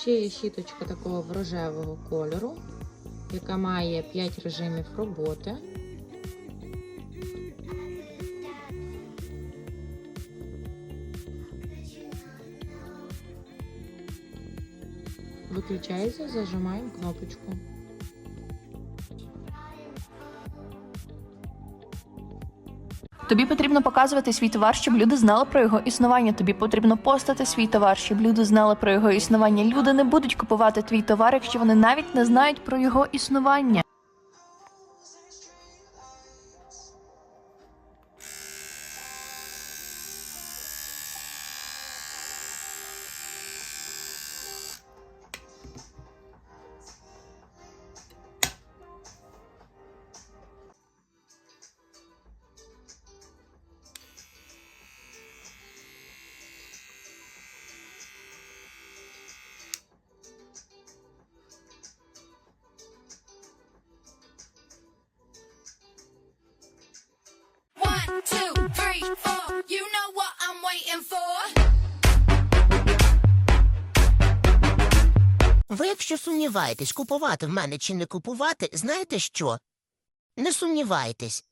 Ще є щіточка такого рожевого кольору, яка має 5 режимів роботи. Виключається, зажимаємо кнопочку. Тобі потрібно показувати свій товар, щоб люди знали про його існування. Тобі потрібно постати свій товар, щоб люди знали про його існування. Люди не будуть купувати твій товар, якщо вони навіть не знають про його існування. Ви, якщо сумніваєтесь, купувати в мене чи не купувати, знаєте що? Не сумнівайтесь.